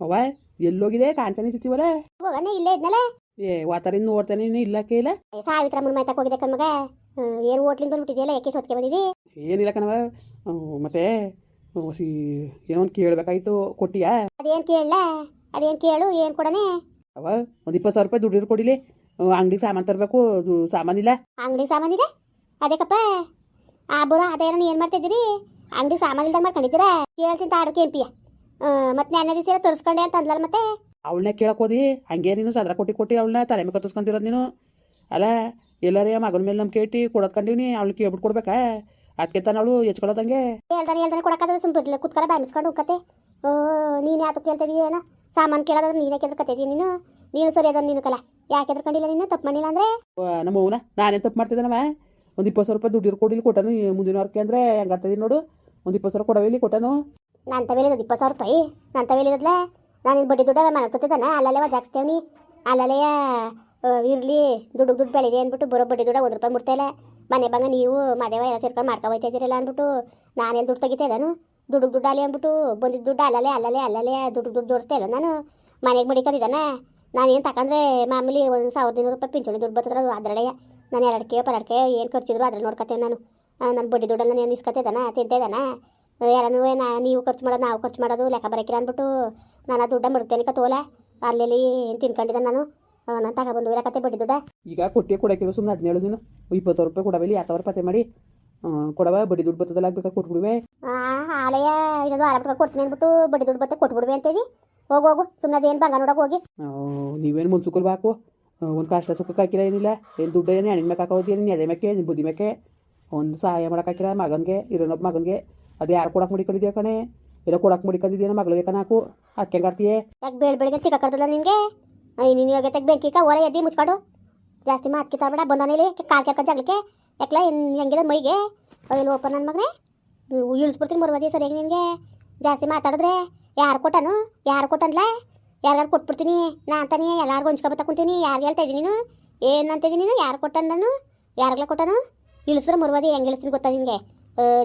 ಅವ್ವ ಎಲ್ಲೋಗಿದೆ? ಕಾಣ್ತಾನೆ ಸಿಗ್ತೀವಲ್ಲ ಹೋಗಣ್ಣ ಇಲ್ಲೇ ಇದ್ನಲ್ಲ? ಏ ವಾತಾರಿಂದ ನೋಡ್ತಾನೆ ನೀನು ಇಲ್ಲ ಕೇಳ. ಸಾವಿತ್ರ ಮುನ್ ಹೋಗಿದೆ ಕಣ್ಮಗ ಏನು ಹೋಟ್ಲಿಂದ ಬಿಟ್ಟಿದೆಯಲ್ಲ ಯಾಕೆ ಸೊತ್ಕೆ ಬಂದಿದ್ದಿ ಏನಿಲ್ಲ ಕಣವ ಮತ್ತೆ ಹ್ಮ್, ಸಿ ಏನೋ ಒಂದು ಕೇಳಬೇಕಾಯ್ತು ಕೊಟ್ಟಿಯಾ? ಅದೇನು ಕೇಳಲ್ಲ ಅದೇನು ಕೇಳು ಏನು ಕೊಡನೆ? ಅವ ಒಂದು ಇಪ್ಪತ್ತು ಸಾವಿರ ರೂಪಾಯಿ ದುಡ್ಡು ಕೊಡಿಲಿ. ಅಂಗಡಿಗೆ ಸಾಮಾನು ತರಬೇಕು ಸಾಮಾನಿಲ್ಲ ಅಂಗಡಿ ಸಾಮಾನಿದೆ ಅದಕ್ಕಪ್ಪ. ಆ ಬರೋ ಅದೇನ ಏನ್ ಮಾಡ್ತಿದ್ದೀರಿ? ಅಂಗಡಿ ಸಾಮಾನು ಇಲ್ದಂಗೆ ಮಾಡ್ಕೊಂಡಿದ್ದೀರಾ? ಕೇಳ್ತೀನಿ ತಾಡು ಕೆಂಪಿಯ. ಮತ್ತೆ ನಾನು ಸೀರೆ ತರಿಸ್ಕೊಂಡೆ ಅಂತ ಅಂದ್ಲಲ್ಲ ಮತ್ತೆ? ಅವಳನ್ನೇ ಕೇಳಕ್ ಹೋದಿ ಹಂಗೆ ನೀನು ಸದ್ರ ಕೊಟ್ಟಿ ಕೊಟ್ಟಿ ಅವಳನ್ನ ತಲೆ ಮೇಲೆ ಕತ್ತಿಸ್ಕೊಂತಿರೋದು ನೀನು? ಅಲ್ಲ ಎಲ್ಲರೇ ಮಗನ ಮೇಲೆ ನಮ್ಮ ಕೇಟಿ ಕೊಡೋದು ಕಂಡೀನಿ ಅವಳು ಕೇಳ್ಬಿಟ್ಟು ಕೊಡ್ಬೇಕಾ? ಅದಕ್ಕೆ ತಾನು ಅವಳು ಹೆಚ್ಕೊಳ್ಳೋದಂಗೆ ಹೇಳ್ದಾನೆ ಹೇಳ್ದಾನೆ ಕೊಡಕ್ಕಾದ್ರೆ ಸುಮ್ಮನೆ ಕುತ್ಕರ ಬಾಯ್ ಮುಚ್ಕೊಂಡು ಹೋಗತ್ತೆ ಓ ನೀನು ಯಾಕೆ ಕೇಳ್ತಿದೀಯ ಏನೋ? ಸಾಮಾನು ಕೇಳೋದ್ರೆ ನೀನೇ ಕೆದ್ರಕತ್ತಿದೀಯ ನೀನು? ನೀನು ಸರಿ ಅದ ನೀನು ಕಲ ಯಾಕೆ ಎದ್ರಕೊಂಡಿಲ್ಲ ನೀನು? ತಪ್ಪು ಮಾಡಿಲ್ಲ ಅಂದ್ರೆ? ನಮ್ಮ ಅವನ ನಾನೇನು ತಪ್ಪು ಮಾಡ್ತಿದ್ದಾನವ ಒಂದು ಇಪ್ಪತ್ತು ಸಾವಿರ ರೂಪಾಯಿ ದುಡ್ಡು ಕೊಡಿಲಿ ಕೊಟ್ಟನು ಮುಂದಿನ ವಾರಕ್ಕೆ ಅಂದರೆ ಹೆಂಗಾಗ್ತದೆ ನೋಡು? ಒಂದು ಇಪ್ಪತ್ತು ಸಾವಿರ ಕೊಡವಿಲ್ಲಿ ಕೊಟ್ಟನು? ನಾನು ತವೇಲಿದ್ದು ಇಪ್ಪತ್ತು ಸಾವಿರ ರೂಪಾಯಿ. ನಾನು ತವೇಲಿದ್ದಲ್ಲ ನಾನು ಬಡ್ಡಿ ದುಡ್ಡ ಮನೆ ಕೊತ್ತಿದ್ದಾನೆ ಅಲ್ಲಲ್ಲೇ ಅವನಿ. ಅಲ್ಲಲ್ಲೇ ಇರಲಿ, ದುಡ್ಡು ದುಡ್ಡು ಬೆಳಿದೆ ಅಂದ್ಬಿಟ್ಟು ಬರೋ ಬಡ್ಡಿ ದುಡ್ಡ ಒಂದು ರೂಪಾಯಿ ಮುಟ್ತಾ ಇಲ್ಲ. ಮನೆ ಬಂಗ ನೀವು ಮದೇವ ಎಲ್ಲ ಸೇರ್ಕೊಂಡು ಮಾಡ್ಕೊ ಹೋಯ್ತಾ ಇದ್ದೀರಲ್ಲ ಅಂದ್ಬಿಟ್ಟು ನಾನೆಲ್ಲಿ ದುಡ್ಡು ತೆಗಿತಾ ಇದ್ದಾನು? ದುಡ್ಡು ದುಡ್ಡು ಅಲ್ಲಿ ಅಂದ್ಬಿಟ್ಟು ಬಂದಿದ್ದ ದುಡ್ಡು ಅಲ್ಲಲ್ಲೇ ಅಲ್ಲಲ್ಲೇ ಅಲ್ಲಲ್ಲೇ ದುಡ್ಡು ದುಡ್ಡು ಜೋಡಿಸ್ತಾ ಇಲ್ಲ ನಾನು? ಮನೆಗೆ ಮಡಿಕೊಂಡಿದ್ದಾನೆ. ನಾನು ಏನು ತಗೊಂಡ್ರೆ ಮಾಮೂಲಿ ಒಂದು ಸಾವಿರದ ಇನ್ನೂರು ರೂಪಾಯಿ ಪಿಂಚಣಿ ದುಡ್ಡು ಬರ್ತದೆ ಅದು ಅದರಡೆಯ ನಾನು ಎರಡಕ್ಕೆ ಪರಡಕ್ಕೆ ಏನು ಖರ್ಚಿದ್ರು ಅದ್ರಲ್ಲಿ ನೋಡ್ಕೊತೇನೆ ನಾನು. ನನ್ನ ಬಡ್ಡಿ ದುಡ್ಡನ್ನು ನಾನು ಇಸ್ಕೊತಿದ್ದಾನ, ತಿಂತಿದ್ದಾನ? ಯಾರನೂ ನಾ ನೀವು ಖರ್ಚು ಮಾಡೋದು ನಾವು ಖರ್ಚು ಮಾಡೋದು ಲೆಕ್ಕ ಬರೋಕಿಲ್ಲ ಅಂದ್ಬಿಟ್ಟು ನಾನು ದುಡ್ಡ ಮಡ್ತೇನೆ ಕತ್ತೋಲ ಅಲ್ಲಿ. ಏನು ತಿನ್ಕೊಂಡಿದ್ದೆ ನಾನು? ನಾನು ತಗೊಬಂದು ಇರಕತ್ತೆ ಬಡ್ಡಿ ದುಡ್ಡ. ಈಗ ಕೊಟ್ಟೆ ಕೊಡಕ್ಕಿಲ್ಲ ಸುಮ್ಮನೆ ಹದಿನೇಳು ನೀನು ಇಪ್ಪತ್ತು ಸಾವಿರ ರೂಪಾಯಿ ಕೊಡಬೇಲಿ ಎರಡು ಸಾವಿರ ಪತ್ತೆ ಮಾಡಿ. ಕೊಡವ ಬಡ್ಡಿ ದುಡ್ಡು ಬರ್ತದಲ್ಲ ಬೇಕಾದ್ರೆ ಕೊಟ್ಬಿಡುವೆ? ಆಲಯ ಆರು ರೂಪಾಯಿ ಕೊಡ್ತೀನಿ ಅಂದ್ಬಿಟ್ಟು ಬಡ್ಡಿ ದುಡ್ಡು ಬತ್ತೆ ಕೊಟ್ಬಿಡುವೆ ಅಂತೇಳಿ ಹೋಗು ಹೋಗು ಸುಮ್ಮನೆ ಅದೇನು ಬಂಗ ನೋಡಕ್ಕೆ ಹೋಗಿ. ನೀವೇನು ಮುನ್ಸುಕಲ್ ಬಾಕು? ಒಂದು ಕಷ್ಟ ಸುಖಕ್ಕೆ ಹಾಕಿಲ್ಲ ಏನಿಲ್ಲ. ಏನು ದುಡ್ಡು ಏನು ಹೆಣ್ಣಿನ ಮ್ಯಾಕೆ ಹಾಕೋತಿ ಏನು ಎದೆ ಮ್ಯಾಕೆ ಬುದ್ಧಿ ಮ್ಯಾಕೆ? ಒಂದು ಸಹಾಯ ಮಾಡೋಕ್ಕಾಕಿಲ್ಲ ಮಗನಿಗೆ ಇರೋನೊಬ್ಬ ಮಗನಿಗೆ. ಅದು ಯಾರು ಕೊಡಕ್ಕೆ ಮಡಿಕೊಂಡಿದ್ಯಾ ಕಣೆ? ಎಲ್ಲ ಕೊಡಕ್ಕೆ ಮಡಿಕೊಂಡಿದ್ದೀನೋ ಮಗಳಿಗೆ ಕಣಾಕು ಅದಕ್ಕೆ ಹೆಂಗಾಡ್ತೀಯೇ ಯಾಕೆ ಬೇಡ ಬೆಳಿಗ್ಗೆ ತಿಕ್ಕ ಕರ್ದಲ್ಲ ನಿನಗೆ? ನೀನು ಇವಾಗ ತೆಗ್ ಬೆಂಕಿಕ ಓಲ ಎದ್ದಿ ಮುಚ್ಕೊಂಡು. ಜಾಸ್ತಿ ಮಾತು ಕಿತ್ತಾಬೇಡ ಬಂದಾನೇಲಿ ಕಾಲ್ ಕೇಳ್ಕೊ ಜಾಗಕ್ಕೆ ಯಾಕಲ ಹೆಂಗಿದೆ ಮೈಗೆ? ಇಲ್ಲಿ ಓಪನ್ ನನ್ನ ಮಗನೇ? ಇಳಿಸ್ಬಿಡ್ತೀನಿ ಮರುವದಿ ಸರಿಯಾಗಿ ನಿನಗೆ. ಜಾಸ್ತಿ ಮಾತಾಡಿದ್ರೆ ಯಾರು ಕೊಟ್ಟನು? ಯಾರು ಕೊಟ್ಟನ್ಲ ಯಾರ್ಯಾರು ಕೊಟ್ಬಿಡ್ತೀನಿ ನಾ ಅಂತಾನೆ, ಎಲ್ಲರಿಗೂ ಹಂಚ್ಕೊಬತ್ತ ಕುಂತೀನಿ. ಯಾರು ಹೇಳ್ತಾ ಇದ್ದೀನಿ ನೀನು? ಏನು ನೀನು? ಯಾರು ಕೊಟ್ಟನು ನಾನು ಯಾರಿಗೆಲ್ಲ ಕೊಟ್ಟನು? ಇಳಿಸಿದ್ರೆ ಮರುವದಿ ಹೆಂಗೆ ಇಳಿಸ್ತೀನಿ ಗೊತ್ತಾ ನಿನಗೆ?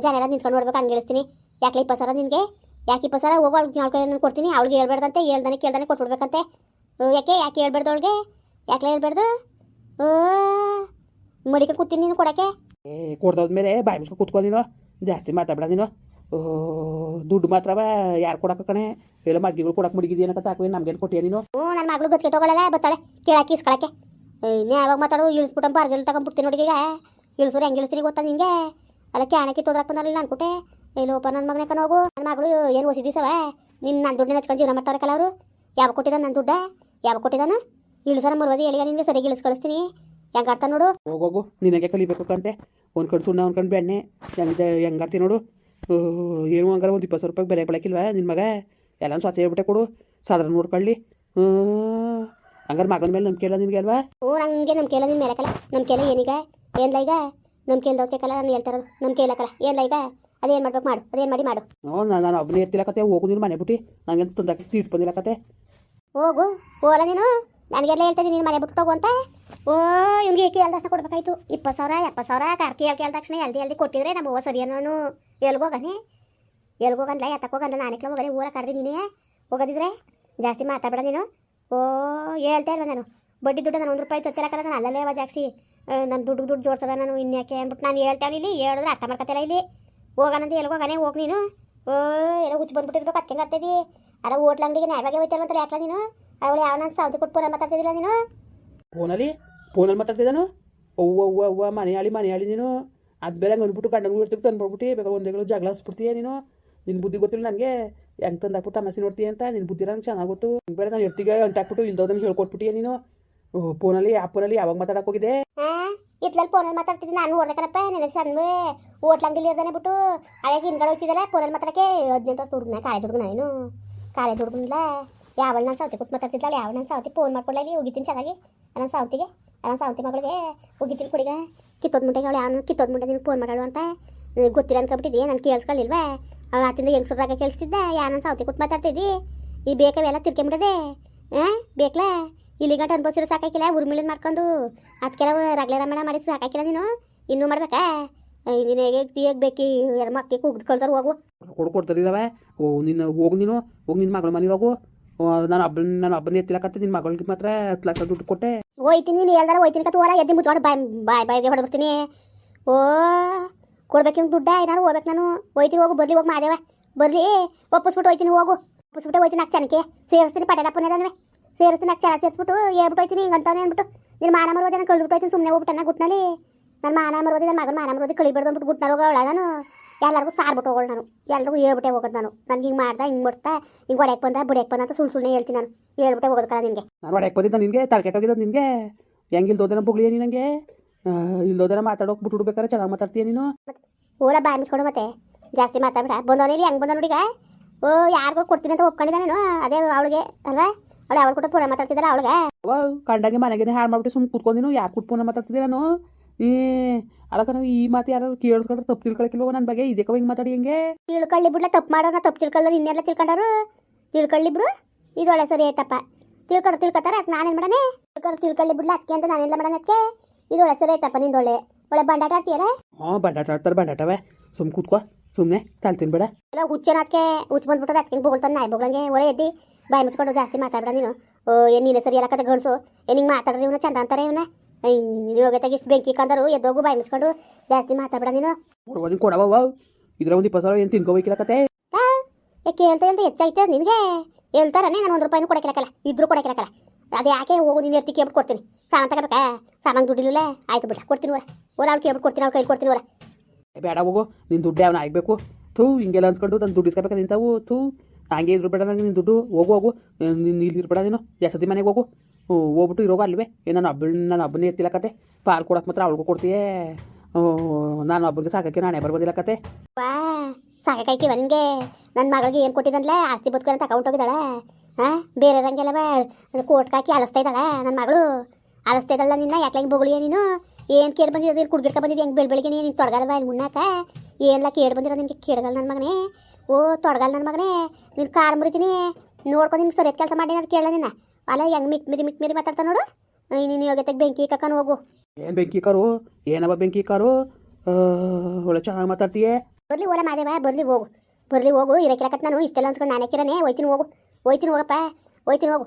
ಜನ ಎಲ್ಲ ನಿಂತ್ಕೊಂಡು ನೋಡ್ಬೇಕು ಹಂಗೆ ಇಳಿಸ್ತೀನಿ. ಯಾಕೆ ಇಪ್ಪತ್ತು ಸಾವಿರ ನಿನಗೆ? ಯಾಕೆ ಇಪ್ಪತ್ತು ಸಾವಿರ? ಹೋಗೋ ಅವ್ಳಿಗೆ ನಾನು ಕೊಡ್ತೀನಿ. ಅವ್ಳಿಗೆ ಹೇಳ್ಬಾರ್ದಂತೆ ಹೇಳ್ದಾನೆ ಕೇಳ್ದಾನೆ ಕೊಟ್ಬಿಡ್ಬೇಕಂತೆ. ಯಾಕೆ ಯಾಕೆ ಹೇಳ್ಬಾರ್ದು ಅವಳಿಗೆ? ಯಾಕೆ ಹೇಳ್ಬಾರ್ದು? ಮಡಿಕೆ ಕೂತೀನಿ ನೀನು ಕೊಡಕ್ಕೆ. ಏ ಕೊಡ್ದಾದ್ಮೇಲೆ ಬಾಯಿ ಮುಚ್ಕೊಂಡು ಕೂತ್ಕೊ ನೀನು. ಜಾಸ್ತಿ ಮಾತಾಡ್ಬೇಡ ನೀನು. ದುಡ್ಡು ಮಾತ್ರವ ಯಾರು ಕೊಡಕ್ಕೆ ಕಣೆ? ಎಲ್ಲ ಮಗ್ಗಿಗಳು ಕೊಡಕ್ಕೆ ಮಡಗಿದ್ದೀನಕ್ಕ ತಾಕುವೆ ನಮ್ಗೇನು ಕೊಟ್ಟಿಯ ನೀನು? ಹ್ಞೂ ನನ್ನ ಮಗಳು ಗೊತ್ತಿಟ್ಟೋಗಳಲ್ಲ ಬತ್ತಾಳೆ. ಕೇಳಕ್ಕೆ ಇಸ್ಕೊಳಕ್ಕೆ. ಇನ್ನು ಯಾವಾಗ ಮಾತಾಡು ಇಳಿಸ್ಬಿಟ್ಟು ಬಾರ್ಗೆಲ್ ತಗೊಂಡ್ಬಿಡ್ತೀನಿ ನೋಡಿ ಈಗ ಇಳಿಸೋರು ಹೆಂಗೆ ಇಳಿಸ್ರಿ ಗೊತ್ತಾ ನಿಂಗೆ? ಅಲ್ಲ ಕ್ಯಾಣಕ್ಕೆ ತೋದ್ರಕ್ಕೆ ಬಂದಾರಲ್ಲ ಅನ್ಕೊಟ್ಟೆ ಎಲ್ಲೋಪ ನನ್ನ ಮಗನ ಕಣ ಹೋಗು. ನನ್ನ ಮಗಳು ಏನು ಓಸಿದ್ದೀಸವ ನಿನ್ನ ನನ್ನ ದುಡ್ಡನ್ನ ಹಚ್ಕೊಂಡು ಜೀವನ ಮಾಡ್ತಾರಕ್ಕಲ್ಲ ಅವರು ಯಾವ ಕೊಟ್ಟಿದ್ದಾನೆ ನನ್ನ ದುಡ್ಡ? ಯಾವಾಗ ಕೊಟ್ಟಿದ್ದಾನ ಇಳಿಸನ ಮರ್ವದಿ ಎಲ್ಲಿಗ ನಿನ್ಗೆ ಸರಿಯಾಗಿ ಇಳಿಸ್ ಕಳಿಸ್ತೀನಿ ಹೆಂಗೆ ಆಡ್ತಾನೆ ನೋಡು. ಹೋಗೋಗು ನಿನಗೆ ಕಲಿಬೇಕು ಕಂತೆ. ಒಂದು ಕಡೆ ಸುಣ್ಣ ಒಂದು ಬೆಣ್ಣೆ. ಹೆಂಗೆ ಆಡ್ತೀನಿ ನೋಡು. ಏನು ಹಂಗಾರ ಒಂದು ಇಪ್ಪತ್ತು ಸಾವಿರ ರೂಪಾಯಿ ಬೆಲೆ ಬೆಳಕಿಲ್ವ ನಿನ್ನ ಮಗ? ಎಲ್ಲ ಸ್ವಚ್ಛ ಹೇಳ್ಬಿಟ್ಟೆ ಕೊಡು. ಸಾಧಾರಣ ನೋಡ್ಕೊಳ್ಳಿ ಹ್ಞೂ ಹಂಗಾರೆ ಮಗನ ಮೇಲೆ ನಂಬಿಕೆ ಇಲ್ಲ ನಿನಗೆ ಅಲ್ವಾ? ಹ್ಞೂ ನಂಗೆ ನಂಬಿಕೆ ಇಲ್ಲ ನಿನ್ನ ಮೇಲಕ್ಕಲ್ಲ ನಂಬಿಕೆ ಇಲ್ಲ ಏನೀಗ? ಏನಿಲ್ಲ ಈಗ? ನಂಬಿಕೆ ಇಲ್ದೋಗ್ಬೇಕಲ್ಲ ನಾನು ಹೇಳ್ತಾರದು ನಂಬಿಕೆ ಇಲ್ಲಕ್ಕಲ್ಲ ಏನ್ ಈಗ ಅದೇನು ಮಾಡ್ಬೇಕು ಮಾಡು ಅದೇನು ಮಾಡಿ ಮಾಡು. ಹ್ಞೂ ನಾನು ನಾನು ಒಬ್ಬನೇ ಕತೆ ಹೋಗು ನೀನು ಮನೆ ಬಿಟ್ಟು. ನನಗೆ ತಂದಕ್ಕೆ ಸೀಟ್ ಬಂದಿಲ್ಲ ಕತೆ. ಹೋಗು ಹೋಗಲ್ಲ ನೀನು? ನನಗೆಲ್ಲ ಹೇಳ್ತಿದ್ದೀನಿ ನೀನು ಮನೆ ಬಿಟ್ಟು ಹೋಗು ಅಂತ. ಓ ಇವ್ನಿಗೆ ಕೇಳ್ದ ತಕ್ಷಣ ಕೊಡ್ಬೇಕಾಯ್ತು? ಇಪ್ಪತ್ತು ಸಾವಿರ ಎಪ್ಪತ್ತು ಸಾವಿರ ಕಾರ್ಕಿ ಹೇಳ್ ಕೇಳಿದ ತಕ್ಷಣ ಎಲ್ದಿ ಎಲ್ದಿ ಕೊಟ್ಟಿದ್ರೆ ನಮ್ಮ ಓ ಸರಿ ನಾನು? ಎಲ್ಗೋಗನೆ ಎಲ್ಗೋಗಲ್ಲ ಎತ್ತಕ್ಕೋಗಲ್ಲ ನಾನೆಕ್ಲ ಹೋಗನೆ ಊರ ಕಡ್ದು ನೀನೇ? ಹೋಗೋದಿದ್ರೆ ಜಾಸ್ತಿ ಮಾತಾಡ್ಬೇಡ ನೀನು? ಓ ಹೇಳ್ತಾ ಇಲ್ವ ನಾನು? ಬಡ್ಡಿ ದುಡ್ಡು ನಾನು ಒಂದು ರೂಪಾಯಿ ತೊತ್ತಿರಕ್ಕಲ್ಲ ನಾನು ಅಲ್ಲಲ್ಲೇ ಜಾಸ್ತಿ ನನ್ನ ದುಡ್ಡು ದುಡ್ಡು ಜೋಡ್ಸದ ನಾನು ಇನ್ಯಾಕೆ ಅಂದ್ಬಿಟ್ಟು ನಾನು ಹೇಳ್ತೇನೆ ಇಲ್ಲಿ, ಹೇಳಿದ್ರೆ ಅರ್ಥ ಮಾಡ್ಕೊತಿಲ್ಲ ಇಲ್ಲಿ. ಹೋಗೋಣಂತ ಎಲ್ಗೋಗನೆ ಹೋಗಿ ನೀನು. ಓ ಏನೋ ಹುಚ್ಚು ಬಂದ್ಬಿಟ್ಟಿರ್ಬೇಕು ಅದಕ್ಕೆ ಆಗ್ತದಿ ಅರ ಹೋಟ್ಲ ಅಂಗಡಿಗೆ ನ್ಯಾಯವಾಗಿ ಹೋಯ್ತಾರ ಅಂತ ಯಾಕೆ ನೀನು? ಅವಳು ಯಾವ ನಾನು ಸೌದಿ ಕೊಟ್ಟು ಪೋನಲ್ಲಿ ಮಾತಾಡ್ತಿದ್ದಿಲ್ಲ ನೀನು? ಫೋನಲ್ಲಿ? ಫೋನಲ್ಲಿ ಮಾತಾಡ್ತಿದ್ದಾನು? ಅವ್ವ ಅವ್ವ ಅವ್ವ ಮನೆ ಆಳಿ ಮನೆ ಆಳಿ ನೀನು. ಅದು ಬೇರೆ ಅಂದ್ಬಿಟ್ಟು ಗಂಡನ ಇರ್ತಿಗೆ ತಂದ್ಬಿಡ್ಬಿಟ್ಟು ಬೇಕಾದ್ರೆ ಒಂದೇಗಳು ಜಗಳ ಹಸ್ಬಿಡ್ತೀಯ ನೀನು? ನಿನ್ನ ಬುದ್ಧಿ ಗೊತ್ತಿಲ್ಲ ನನಗೆ ಹೆಂಗೆ ತಂದಾಕ್ಬಿಟ್ಟು ತಮಸಿ ನೋಡ್ತೀಯ ಅಂತ? ನಿನ್ನ ಬುದ್ಧಿ ನಂಗೆ ಚೆನ್ನಾಗಿ ಗೊತ್ತು. ಬೇರೆ ನಾನು ಎರ್ತಿಗೆ ಅಂಟಾಕ್ಬಿಟ್ಟು ಇಲ್ದೋದನ್ನು ಹೇಳ್ಕೊಟ್ಬಿಟ್ಟಿಯ ನೀನು? ಫೋನಲ್ಲಿ ಆ ಫೋನಲ್ಲಿ ಯಾವಾಗ ಮಾತಾಡಕ್ ಹೋಗಿದೆ ಇತ್ಲಲ್ಲಿ ಫೋನಲ್ಲಿ ಮಾತಾಡ್ತಿದ್ದೆ. ನಾನು ಓದಕ್ಕಪ್ಪ ನೆನೆ ಸಣ್ಣ ಹೋಟ್ಲ ಅಂಗಡಿಲಿ ಇರ್ದಾನೆ ಬಿಟ್ಟು ಅವಾಗ ಹಿಂದ್ಗಡೆ ಹೋಗ್ತಿದ್ದಲ್ಲ ಫೋನಲ್ಲಿ ಮಾತಾಡಕ್ಕೆ ಹದಿನೆಂಟು ವರ್ಷ ಹುಡುಗನ, ಕಾಲೇಜ್ ಹುಡುಗನ ಏನು ಕಾಲೇಜ್ ಹುಡುಗನಿಲ್ಲ? ಯಾವ ನಾನು ಸೌತಿ ಕೊಟ್ಟು ಮಾತಾಡ್ತಿದ್ದಾಳೆ? ಯಾವ ನಾನು ಸೌತಿ ಫೋನ್ ಮಾಡ್ಕೊಳ್ಳಿ ಹೋಗಿದ್ದೀನಿ ಚೆನ್ನಾಗಿ. ನನ್ನ ಸೌತಿಗೆ ನನ್ನ ಸೌತಿ ಮಗಳಿಗೆ? ಹೋಗಿದ್ದೀನಿ ಕುಡಿಗ. ಕಿತ್ತೋದ್ ಮುಂಡೆಗೆ ಅವಳು ಯಾವ ಕಿತ್ತೋದ್ ಮುಂಡೆ ನಿಮ್ಗೆ ಫೋನ್ ಮಾಡಾಳು ಅಂತ. ಗೊತ್ತಿಲ್ಲ ಅನ್ಕೊಬಿಟ್ಟಿದ್ದೆ ನಾನು ಕೇಳಿಸ್ಕೊಳ್ಳಿಲ್ವಾ ಅವ ಆತಿಂದ ಸುರಾಗ ಕೇಳಿಸ್ತಿದ್ದ? ಯಾ ನಾನು ಸೌತಿ ಕೊಟ್ಟು ಮಾತಾಡ್ತಿದ್ದಿ? ಈ ಬೇಕವೆಲ್ಲ ತಿರ್ಕೊಂಬಿಡದೆ? ಹಾಂ ಬೇಕಲಾ? ಇಲ್ಲಿ ಗಂಟೆ ಅನ್ಭವಿಸಿರೋ ಸಾಕಾಕಿಲ್ಲ ಉರ್ಮಿಳಿನ ಮಾಡ್ಕೊಂಡು ಅದಕ್ಕೆಲ್ಲ ರಗ್ಲೆ ರಮಣ ಮಾಡಿ ಸಾಕಾಕಿಲ್ಲ ನೀನು? ಇನ್ನೂ ಮಾಡ್ಬೇಕಾ? ನೀನು ಹೇಗೆ ಹೇಗೆ ಬೇಕಿ? ಎರಡು ಮಕ್ಕಳಿಗೆ ಕೂಗ್ದು ಕಳ್ತಾರೆ ಹೋಗು. ಕೊಡು ಇದಾವೆ ಓ ನಿನ್ನ ಹೋಗು ನೀನು. ಹೋಗಿ ನಿನ್ನ ಮಗಳ ಮನೆ ಹೋಗು. ನಾನು ಹಬ್ಬ ನಾನು ಹಬ್ಬನ ಎತ್ತಿಲಕತ್ತೆ ನಿನ್ನ ಮಗಳಿಗೆ ಮಾತ್ರ ಹತ್ತು ಲಕ್ಷ ದುಡ್ಡು ಕೊಟ್ಟೆ. ಹೋಯ್ತೀನಿ ನೀನು ಹೇಳ್ದಾರ ಹೋಯ್ತೀನಿ ಕತ್ತು ಹೋರ ಎದ್ದು ಮುಚ್ಚೋಣ ಬಾಯ್ ಬಾಯ್ ಬಾಯ್ಗೆ ಹೊಡೆದ್ಬಿಡ್ತೀನಿ ಓ ಕೊಡ್ಬೇಕು ದುಡ್ಡ? ಏನಾರು ಹೋಗ್ಬೇಕು ನಾನು. ಹೋಯ್ತೀನಿ ಹೋಗು ಬರ್ಲಿ ಹೋಗಿ ಮಾದೇವ ಬರ್ಲಿ ಒಪ್ಪಿಸ್ಬಿಟ್ಟು ಹೋಯ್ತೀನಿ ಹೋಗು. ಒಪ್ಪಿಸ್ಬಿಟ್ಟು ಹೋಯ್ತೀನಿ ಅಕ್ಕ ಚನಕ್ಕೆ ಸೇರಿಸ್ತೀನಿ ಪಟೇಲಪ್ಪನೇದನ್ವೆ ಸೇರಿಸ್ತೀನಿ ನಾಲ್ಕು ಜನ ಸೇರಿಸ್ಬಿಟ್ಟು ಹೇಳ್ಬಿಟ್ಟು ಹೋಯ್ತೀನಿ ಹಿಂಗಂತವನೇ ಅಂದ್ಬಿಟ್ಟು ನೀನು ಮಾನ ಮರೋದೇನ ನಾನು ಕಳೆದ್ಬಿಟ್ಟು ಹೋಯ್ತೀನಿ ಸುಮ್ಮನೆ ಹೋಗ್ಬಿಟ್ಟು ನನ್ನ ಗುಟ್ನಲ್ಲಿ? ನನ್ನ ಮಾನ ಮರೋದಿ ನನ್ನ ಮಗನ ಮಾನ ಮರೋದಿ ಕಳಿಬಾರ್ದು ಅಂದ್ಬಿಟ್ಟು ಗುಟ್ನಲ್ಲಿ ಹೋಗೋಳ ನಾನು. ಎಲ್ಲರಿಗೂ ಸಾರ್ಬಿಟ್ಟು ಹೋಗೋಳು ನಾನು. ಎಲ್ಲರಿಗೂ ಹೇಳ್ಬಿಟ್ಟೆ ಹೋಗೋದು ನಾನು. ನನಗೆ ಹಿಂಗೆ ಮಾಡ್ದೆ ಹಿಂಗೆ ಮಾಡ್ತಾ ಹಿಂಗೆ ಹೊಡೆಯಕ್ಕೆ ಬಂದ ಬಡಿಯಕ್ಕೆ ಬಂದ ಅಂತ ಸುಳ್ಳು ಸುಳ್ಳು ಹೇಳ್ತೀನಿ ನಾನು. ಹೇಳ್ಬಿಟ್ಟೆ ಹೋಗೋದಕ್ಕಲ್ಲ ನಿನಗೆ. ನಾನು ಹೊಡೆಯಕ್ಕೆ ಬಂದಿದ್ದ ನಿನಗೆ ತಲೆ ಕೆಟ್ಟೋಗಿದ್ದು ನಿನಗೆ? ಹೆಂಗೆ ಇಲ್ದೋದನ ಬುಗ್ಳಿಯ ನನಗೆ ಇಲ್ದೋದನ ಮಾತಾಡೋಕೆ ಬಿಟ್ಬಿಡ್ಬೇಕಾರೆ ಚೆನ್ನಾಗಿ ಮಾತಾಡ್ತೀಯ ನೀನು? ಓಲ ಬಾಯಿ ಮುಚ್ಕೊಂಡು ಮತ್ತೆ ಜಾಸ್ತಿ ಮಾತಾಡ್ಬೇಡ. ಬಂದವನಿಲ್ಲ ಹೆಂಗೆ ಬಂದ ನೋಡಿಗ ಓ ಯಾರಿಗೋ ಕೊಡ್ತೀನಿ ಅಂತ ಒಪ್ಕೊಂಡಿದ್ದಾನೇನು ಅದೇ ಅವಳಿಗೆ ಅಲ್ವಾ? ಅವಳು ಅವಳು ಕೂಡ ಪೂರ ಮಾತಾಡ್ತಿದ್ದಾರ ಅವಳಿಗೆ? ಅವ ಕಂಡಂಗೆ ಮನೆಗೆ ಹಾಳು ಮಾಡ್ಬಿಟ್ಟು ಸುಮ್ಮನೆ ಕೂತ್ಕೊಂಡಿನು ಯಾಕೆ ಕುಟ್ಕೊಂಡು ಮಾತಾಡ್ತಿದ್ದೀರ ನಾನು? ಏ ಅದಕ್ಕೆ ನಾವು ಈ ಮಾತು ಯಾರು ಕೇಳಿಸ್ಕೊಂಡ್ರೆ ತಪ್ಪು ತಿಳ್ಕೊಳಕಿಲ್ವ ನನ್ನ ಬಗ್ಗೆ? ಇದಕ್ಕೆ ಹಿಂಗೆ ಮಾತಾಡಿ ಹೆಂಗೆ? ತಿಳ್ಕೊಳ್ಳಿ ಬಿಡ್ಲ ತಪ್ಪು ಮಾಡೋಣ ತಪ್ಪು ತಿಳ್ಕೊಳ್ಳೋರು ಇನ್ನೆಲ್ಲ ತಿಳ್ಕೊಂಡಾರು? ತಿಳ್ಕೊಳ್ಳಿ ಬಿಡು ಇದು ಒಳ್ಳೆ ಸರಿ ಆಯ್ತಪ್ಪ. ತಿಳ್ಕೊಂಡು ತಿಳ್ಕೊತಾರೆ ಅದಕ್ಕೆ ನಾನೇನು ಮಾಡನೆ ತಿಳ್ಕೊಂಡು ತಿಳ್ಕೊಳ್ಳಿ ಬಿಡ್ಲ ಅದಕ್ಕೆ ಅಂತ ನಾನೆಲ್ಲ ಮಾಡೋಣ ಅದಕ್ಕೆ ಇದು ಒಳ್ಳೆ ಸರಿ ಆಯ್ತಪ್ಪ ನಿಂದು ಒಳ್ಳೆ. ಒಳ್ಳೆ ಬಂಡಾಟ ಆಡ್ತೀಯಲ್ಲ ಹಾಂ ಬಂಡಾಟ ಆಡ್ತಾರೆ ಬಂಡಾಟವೆ ಸುಮ್ ಕೂತ್ಕೋ ಸುಮ್ಮನೆ ತಲೆ ತಿನ್ಬೇಡ. ಎಲ್ಲ ಹುಚ್ಚೇನದಕ್ಕೆ ಹುಚ್ಚು ಬಂದ್ಬಿಟ್ಟದ ಅದಕ್ಕೆ ಬೊಗಳ್ತಾನೆ ನಾಯಿ ಬೊಗಳಂಗೆ ಒಳ್ಳೆ ಎದ್ದಿ. ಬಾಯಿ ಮುಚ್ಕೊಂಡು ಜಾಸ್ತಿ ಮಾತಾಡ್ದ ನೀನು. ಓ ಏನು ನೀನು ಸರಿ ಎಲ್ಲ ಕತೆ ಗಂಡಸು? ಏನು ಹಿಂಗೆ ಮಾತಾಡ್ರಿ ಇವನ? ಚಂದ ಅಂತಾರೆ ಇವನ. ಯೋಗ್ಯತೆಗೆ ಇಷ್ಟು ಬೆಂಕಿ ಕಂದರು ಎದ್ದೋಗು ಬಾಯಿ ಮುಚ್ಕೊಂಡು ಜಾಸ್ತಿ ಮಾತಾಡ್ಬೇಡ ನೀನು. ಕೊಡ್ಬೋದು ಕೊಡವ ಇದ್ರ ಒಂದು ಇಪ್ಪತ್ತು ಸಾವಿರ ಏನು ತಿನ್ಕೋಬೇಕಿಲ್ಲ ಕತೆ? ಯಾಕೆ ಹೇಳ್ತಾ ಹೇಳ್ತಾ ಹೆಚ್ಚಾಯ್ತು ನಿನಗೆ? ಹೇಳ್ತಾರನೇ ನಾನು ಒಂದು ರೂಪಾಯಿನೂ ಕೊಡಕ್ಕಿಲ್ಲಕಲ್ಲ ಇದ್ರೂ ಕೊಡಕ್ಕಿಲ್ಲಕಲ್ಲ ಅದು ಯಾಕೆ ಹೋಗು ನೀನು ಎರ್ತಿ ಕೇಳ್ಬಿಟ್ಟು ಕೊಡ್ತೀನಿ. ಸಾಮಾನು ತಗೋಬೇಕಾ? ಸಾಮಾನು ದುಡ್ಡಿಲ್ಲ ಆಯ್ತು ಬಿಡ ಕೊಡ್ತೀನಿ ಓರ ಓರ ಅವ್ಳು ಕೇಳ್ಬಿಟ್ಟು ಕೊಡ್ತೀನಿ ಅವ್ಳು ಕೈ ಕೊಡ್ತೀನಿ ಓರ ಬೇಡ ಹೋಗು ನಿನ್ನ ದುಡ್ಡು ಯಾವನ ಆಗಬೇಕು. ಥೂ ಹಿಂಗೆಲ್ಲ ಅನ್ಸ್ಕೊಂಡು ತನ್ನ ದುಡ್ಡು ಇಸ್ಕೋಬೇಕು ನಿಂತಾವು. ಥೂ. ಹಂಗೆ ಇದ್ರು ಬೇಡ ನಿನ್ನ ದುಡ್ಡು. ಹೋಗು ಹೋಗು. ನೀನು ಇಲ್ಲಿ ಇರ್ಬೇಡ ನೀನು. ಜಾಸ್ತಿ ಮನೆಗೆ ಹೋಗು. ಹೋಗ್ಬಿಟ್ಟು ಇರೋಗ ಅಲ್ವೇ. ನಾನು ಹಬ್ಬ ನಾನು ಹಬ್ಬನೇ ಎತ್ತಿಲ್ಲ ಕತೆ. ಪಾಲು ಕೊಡಕ್ಕೆ ಮಾತ್ರ ಅವಳಿಗೂ ಕೊಡ್ತೀಯೇ. ನಾನು ಹಬ್ಬಕ್ಕೆ ಸಾಕಕ್ಕೆ ನಾನೇ ಬರ್ಬೋದಿಲ್ಲ ಕತೆ. ವಾ ಸಾಕಾಯ್ಕಿವ ನಿನಗೆ ನನ್ನ ಮಗಳಿಗೆ ಏನು ಕೊಟ್ಟಿದ್ದಲ್ಲ ಆಸ್ತಿ ಬದುಕು ಅಂತ ಅಕೌಂಟ್ ಹೋಗಿದ್ದಾಳೆ. ಹಾಂ ಬೇರೆ ರಂಗೆಲ್ಲ ಬಾ ಹಾಕಿ ಅಲಸ್ತಾ ಇದ್ದಾಳೆ ನನ್ನ ಮಗಳು. ಅಲಸ್ತಾ ಇದ್ದಾಳ ನಿನ್ನ? ಯಾಕೆ ಬೊಗಳಿಯ ನೀನು? ಏನು ಕೇಳಿ ಬಂದಿದ್ದು ಕುಡ್ಗಿಡ್ಕ ಬಂದಿದ್ದು ಹೆಂಗೆ ಬೆಳ್ ಬೆಳಿಗ್ಗೆ ನೀನು ತೊಡಗಲ್ವ ಇಲ್ಲಿ ಮುನ್ನಾಕ? ಏನೆಲ್ಲ ಕೇಳಿ ಬಂದಿರೋ ನಿನಗೆ ಕೇಳಗಲ್ಲ ನನ್ನ ಮಗನೇ. ಓ ತೊಡಗಲ್ಲ ನನ್ನ ಮಗನೇ ನೀನು ಕಾರ್ ಮುರಿತೀನಿ. ನೋಡ್ಕೊಂಡು ನಿಮ್ಗೆ ಸರಿಯಾದ ಕೆಲಸ ಮಾಡಿ ಅದು ಕೇಳ ನಿನ್ನ ಅಲ್ಲ ಹೆಂಗೆ ಮಿಕ್ ಮಿರಿ ಮಿಕ್ ಮಿರಿ ಮಾತಾಡ್ತಾ ನೋಡು. ನೀನು ಯೋಗ್ಯತೆ ಬೆಂಕಿ ಕಕ್ಕನ ಹೋಗು. ಏನು ಬೆಂಕಿ ಕಾರು ಏನವ ಬೆಂಕಿ ಕಾರು ಒಳ್ಳೆ ಚೆನ್ನಾಗಿ ಮಾತಾಡ್ತೀಯೇ? ಬರ್ಲಿ ಓಲ ಮಾದೇವ ಬರ್ಲಿ ಹೋಗು. ಬರ್ಲಿ ಹೋಗು. ಇರಕ್ಕಿರಕತ್ ನಾನು. ಇಷ್ಟೆಲ್ಲ ಅನ್ಸ್ಕೊಂಡು ನಾನೇ ಕಿರನೇ ಹೋಯ್ತೀನಿ ಹೋಗು. ಹೋಯ್ತೀನಿ ಹೋಗಪ್ಪ. ಹೋಯ್ತೀನಿ ಹೋಗು.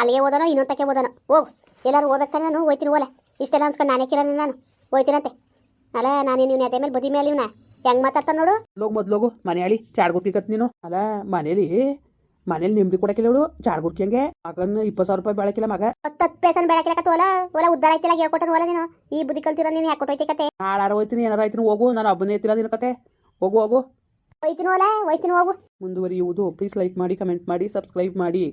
ಅಲ್ಲಿಗೆ ಓದೋನೋ ಇನ್ನೊಂದಕ್ಕೆ ಓದೋನೋ ಹೋಗು. ಎಲ್ಲರೂ ಹೋಗ್ಬೇಕಾದ್ರೆ ನಾನು. ಹೋಯ್ತೀನಿ ಓಲೆ. ಇಷ್ಟೆಲ್ಲ ಅನ್ಸ್ಕೊಂಡು ನಾನೇ ಕಿರನೇ ನಾನು. ಹೋಯ್ತೀನಂತೆ. ಅಲ್ಲ ನಾನು ನೀವು ಅದೇ ಮೇಲೆ ಬದಿ ಮೇಲೆ ಇವನ. ಹೆಂಗೆ ಮಾತಾಡ್ತಾನ ನೋಡು? ಲೋಗ್ ಮೊದ್ಲೋಗು ಮನೆ ಹೇಳಿ ಚಾಡ್ಗುರ್ಕಿ ಕತ್ ನೀನು. ಅಲ್ಲ ಮನೇಲಿ ಮನೇಲಿ ನೆಮ್ಮದಿ ಕೊಡಕಿಲ್ಲ ನೋಡು ಚಾಡ್ಗುರ್ಕಿ ಹಂಗೆ. ಮಗನ ಇಪ್ಪತ್ತು ಸಾವಿರ ರೂಪಾಯಿ ಬೆಳಕಿಲ್ಲ ಮಗ. ಹತ್ತು ಹತ್ತು ಪೇಸನ್ ಬೆಳಕಿರಕತ್ತು ಓಲ ಓಲ ಉದ್ದಾರ ಆಯ್ತಿಲ್ಲ ಹೇಳ್ಕೊಟ್ಟನ ಓಲ ನೀನು. ಈ ಬುದ್ಧಿ ಕಲ್ತಿರ ನೀನು ಯಾಕೆ ಕೊಟ್ಟೋಯ್ತಿ ಕತೆ? ನಾಳಾರ ಹೋಯ್ತೀನಿ ಏನಾರ ಆಯ್ತೀನಿ ಹೋಗು ನಾನು ಹಬ್ಬನೇ ಎತ್ತಿಲ್ಲ ನಿನ್ನ ಕತೆ. ಹೋಗು ಹೋಗು. ಹೋಯ್ತೀನಿ ಓಲ ಹೋಯ್ತೀನಿ ಹೋಗು. ಮುಂದುವರಿಯುವುದು ಪ್ಲೀಸ್ ಲೈಕ್ ಮಾಡಿ ಕಮೆಂಟ್ ಮಾಡಿ ಸಬ್ಸ್ಕ್ರೈಬ್ ಮಾಡಿ.